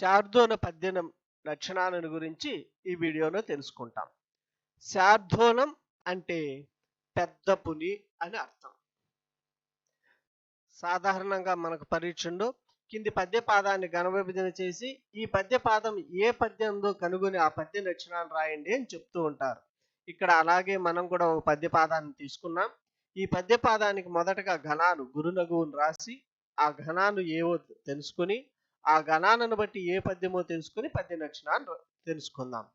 శార్ధోన పద్యనం లక్షణాలను గురించి ఈ వీడియోలో తెలుసుకుంటాం. శార్ధోనం అంటే పెద్ద పులి అని అర్థం. సాధారణంగా మనకు పరీక్షలో కింది పద్యపాదాన్ని గణవిభజన చేసి ఈ పద్యపాదం ఏ పద్యంలో కనుగొని ఆ పద్య లక్షణాలు రాయండి అని చెప్తూ ఉంటారు. ఇక్కడ అలాగే మనం కూడా ఒక పద్యపాదాన్ని తీసుకున్నాం. ఈ పద్యపాదానికి మొదటగా ఘనాలు గురునగువును రాసి ఆ ఘనాలు ఏవో తెలుసుకుని ఆ గణాలను బట్టి ఏ పద్యమో తెలుసుకుని పద్య లక్షణాన్ని తెలుసుకుందాం.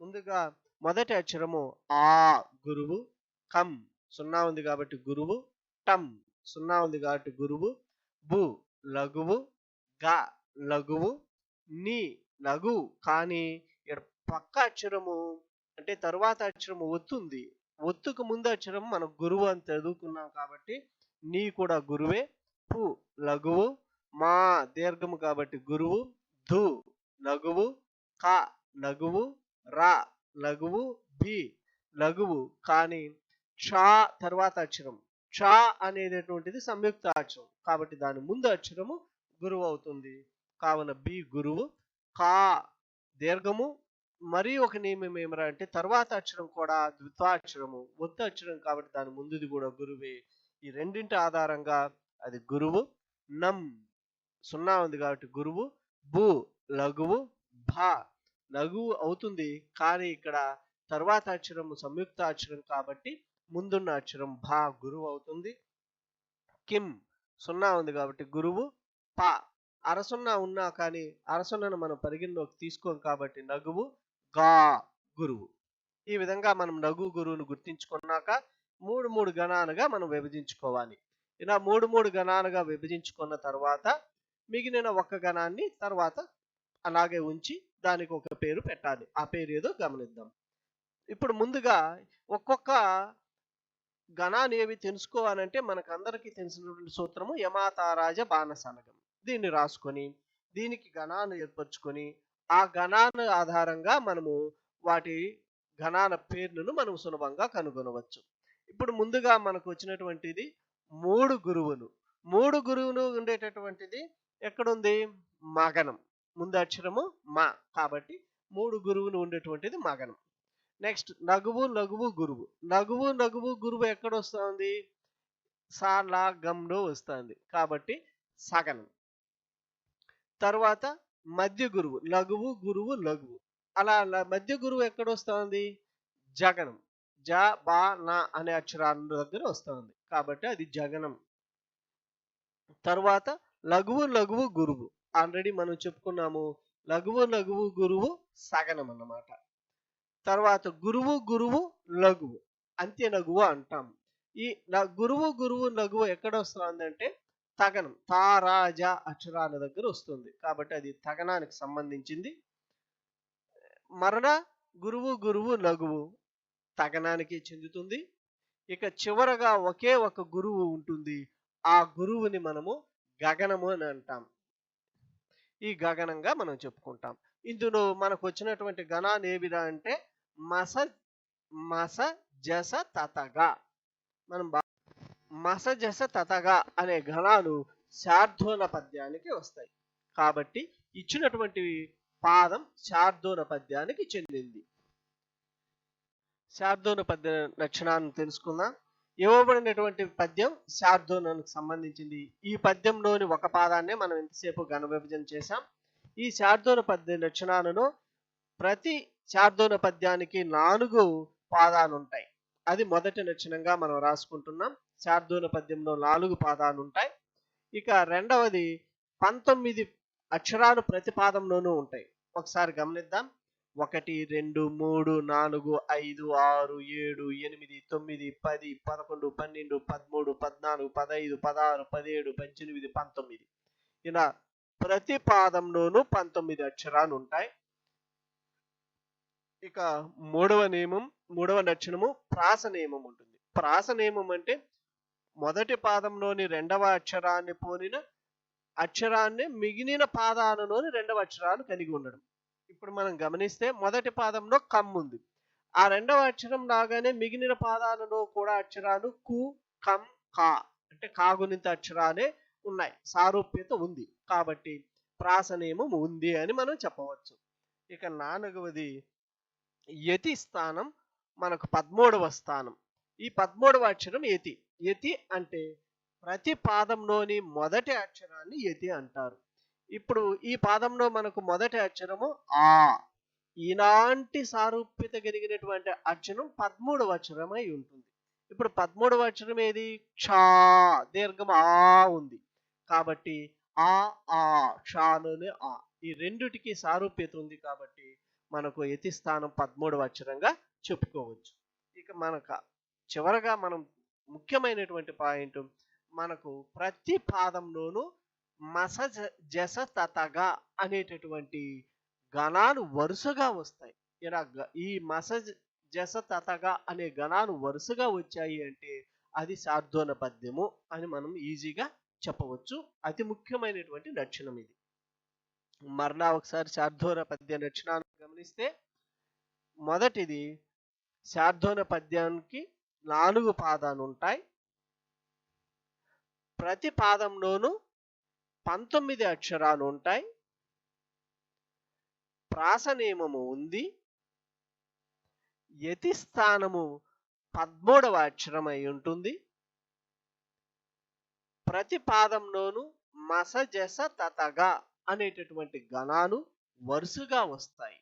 ముందుగా మొదటి అక్షరము ఆ గురువు కం సున్నా ఉంది కాబట్టి గురువు టం సున్నా ఉంది కాబట్టి గురువు బు లఘువు గ లఘువు ని లఘు కానీ ఇక్కడ పక్క అక్షరము అంటే తరువాత అక్షరము ఒత్తుంది ఒత్తుకు ముందు అక్షరం మనం గురువు అని చదువుకున్నాం కాబట్టి నీ కూడా గురువే పు లఘువు మా దీర్ఘము కాబట్టి గురువు ధు నగువు క నగువు రా లఘువు బి లఘువు కానీ క్ష తర్వాత అక్షరం. క్ష అనేటటువంటిది సంయుక్త అక్షరం. కాబట్టి దాని ముందు అక్షరము గురువు అవుతుంది. కావున బి గురువు కా దీర్ఘము మరి ఒక నియమం ఏమరా అంటే తర్వాత అక్షరం కూడా ద్విత్వాక్షరము ఒత్తు అక్షరం కాబట్టి దాని ముందుది కూడా గురువే. ఈ రెండింటి ఆధారంగా అది గురువు నం. సున్నా ఉంది కాబట్టి గురువు బు లఘువు భా. లఘువు అవుతుంది కానీ ఇక్కడ తర్వాత అక్షరం సంయుక్త అక్షరం కాబట్టి ముందున్న అక్షరం భా గురువు అవుతుంది. కిం సున్నా ఉంది కాబట్టి గురువు పా. అరసున్నా ఉన్నా కానీ అరసున్నను మనం పరిగణలోకి తీసుకోం కాబట్టి నగువు గా గురువు. ఈ విధంగా మనం నగు గురువును గుర్తించుకున్నాక మూడు మూడు గణాలుగా మనం విభజించుకోవాలి. ఇలా మూడు మూడు గణాలుగా విభజించుకున్న తర్వాత మిగిలిన ఒక్క గణాన్ని తర్వాత అలాగే ఉంచి దానికి ఒక పేరు పెట్టాలి. ఆ పేరు ఏదో గమనిద్దాం. ఇప్పుడు ముందుగా ఒక్కొక్క గణాన్ని ఏవి తెలుసుకోవాలంటే మనకు అందరికీ తెలిసినటువంటి సూత్రము యమాతారాజ బాణసనగం దీన్ని రాసుకొని దీనికి గణాన్ని ఏర్పరచుకొని ఆ గణాన్ని ఆధారంగా మనము వాటి గణాల పేర్లను మనం సులభంగా కనుగొనవచ్చు. ఇప్పుడు ముందుగా మనకు వచ్చినటువంటిది మూడు గురువులు. మూడు గురువులు ఉండేటటువంటిది ఎక్కడుంది? మగనం ముందు అక్షరము మా. కాబట్టి మూడు గురువులు ఉండేటువంటిది మగనం నెక్స్ట్ నగువు నగువు గురువు. నగువు నగువు గురువు ఎక్కడ వస్తుంది సా లా గంలో వస్తుంది. కాబట్టి సగనం. తర్వాత మధ్య గురువు. లఘువు గురువు లఘువు అలా మధ్య గురువు ఎక్కడ వస్తుంది జగనం. జ బా నా అనే అక్షరాల దగ్గర వస్తుంది. కాబట్టి అది జగనం. తర్వాత లఘువు లఘువు గురువు. ఆల్రెడీ మనం చెప్పుకున్నాము లఘువు లఘువు గురువు సగనం అన్నమాట. తర్వాత గురువు గురువు లఘువు అంత్య లఘువు అంటాం. ఈ గురువు గురువు లఘువు ఎక్కడ వస్తుందంటే తగనం తారాజ అక్షరాల దగ్గర వస్తుంది. కాబట్టి అది తగనానికి సంబంధించింది. మరణ గురువు గురువు లఘువు తగనానికి చెందుతుంది. ఇక చివరగా ఒకే ఒక గురువు ఉంటుంది. ఆ గురువుని మనము గగనము అని అంటాం. ఈ గగనంగా మనం చెప్పుకుంటాం. ఇందులో మనకు వచ్చినటువంటి గణాలు విధ అంటే మస మస జస తతగా. మనం మస జస తతగా అనే గణాలు శార్ధోన పద్యానికి వస్తాయి. కాబట్టి ఇచ్చినటువంటి పాదం శార్ధోన పద్యానికి చెందింది. శార్ధోన పద్య లక్షణాన్ని తెలుసుకుందాం. ఇవ్వబడినటువంటి పద్యం శార్దూలానికి సంబంధించింది. ఈ పద్యంలోని ఒక పాదాన్నే మనం ఎంతసేపు ఘన విభజన చేశాం. ఈ శార్దూల పద్య లక్షణాలను ప్రతి శార్దూల పద్యానికి నాలుగు పాదాలు ఉంటాయి అది మొదటి లక్షణంగా మనం రాసుకుంటున్నాం. శార్దూల పద్యంలో నాలుగు పాదాలు ఉంటాయి ఇక రెండవది పంతొమ్మిది అక్షరాలు ప్రతి పాదంలోనూ ఉంటాయి. ఒకసారి గమనిద్దాం. ఒకటి రెండు మూడు నాలుగు ఐదు ఆరు ఏడు ఎనిమిది తొమ్మిది పది పదకొండు పన్నెండు పదమూడు పద్నాలుగు పదహైదు పదహారు పదిహేడు పద్దెనిమిది పంతొమ్మిది. ఇలా ప్రతి పాదంలోనూ పంతొమ్మిది అక్షరాలు ఉంటాయి. ఇక మూడవ నియమం మూడవ లక్షణము ప్రాస నియమం ఉంటుంది. ప్రాస నియమం అంటే మొదటి పాదంలోని రెండవ అక్షరాన్ని పోలిన అక్షరాన్ని మిగిలిన పాదాలలోని రెండవ అక్షరాలు కలిగి ఉండడం. ఇప్పుడు మనం గమనిస్తే మొదటి పాదంలో కమ్ ఉంది. ఆ రెండవ అక్షరం లాగానే మిగిలిన పాదాలలో కూడా అక్షరాలు కు కమ్ కా అంటే కాగునింత అక్షరాలే ఉన్నాయి. సారూప్యత ఉంది. కాబట్టి ప్రాస నియమం ఉంది అని మనం చెప్పవచ్చు. ఇక నాలుగవది యతి స్థానం మనకు పదమూడవ స్థానం. ఈ పదమూడవ అక్షరం యతి. యతి అంటే ప్రతి పాదంలోని మొదటి అక్షరాన్ని యతి అంటారు. ఇప్పుడు ఈ పాదంలో మనకు మొదటి అక్షరము ఆ. ఇలాంటి సారూప్యత కలిగినటువంటి అక్షరం పదమూడవ అక్షరమై ఉంటుంది. ఇప్పుడు పదమూడవ అక్షరం ఏది? క్షా దీర్ఘం ఆ ఉంది. కాబట్టి ఆ ఆ క్షాలోనే ఆ. ఈ రెండిటికి సారూప్యత ఉంది కాబట్టి మనకు యతి స్థానం పదమూడవ అక్షరంగా చెప్పుకోవచ్చు. ఇక మనకు చివరగా మనం ముఖ్యమైనటువంటి పాయింట్ మనకు ప్రతి పాదంలోనూ మస జస తతగా అనేటటువంటి గణాలు వరుసగా వస్తాయి. ఇలా ఈ మస జస తతగా అనే గణాలు వరుసగా వచ్చాయి అంటే అది సార్ధోన పద్యము అని మనం ఈజీగా చెప్పవచ్చు. అతి ముఖ్యమైనటువంటి లక్షణం ఇది. మరలా ఒకసారి శార్ధోన పద్య లక్షణాన్ని గమనిస్తే మొదటిది శార్ధోన పద్యానికి నాలుగు పాదాలు ఉంటాయి. ప్రతి పాదంలోనూ పంతొమ్మిది అక్షరాలు ఉంటాయి. ప్రాస నియమము ఉంది. యతి స్థానము అక్షరమై ఉంటుంది. ప్రతి పాదంలోనూ మస జస తతగా అనేటటువంటి గణాలు వరుసగా వస్తాయి.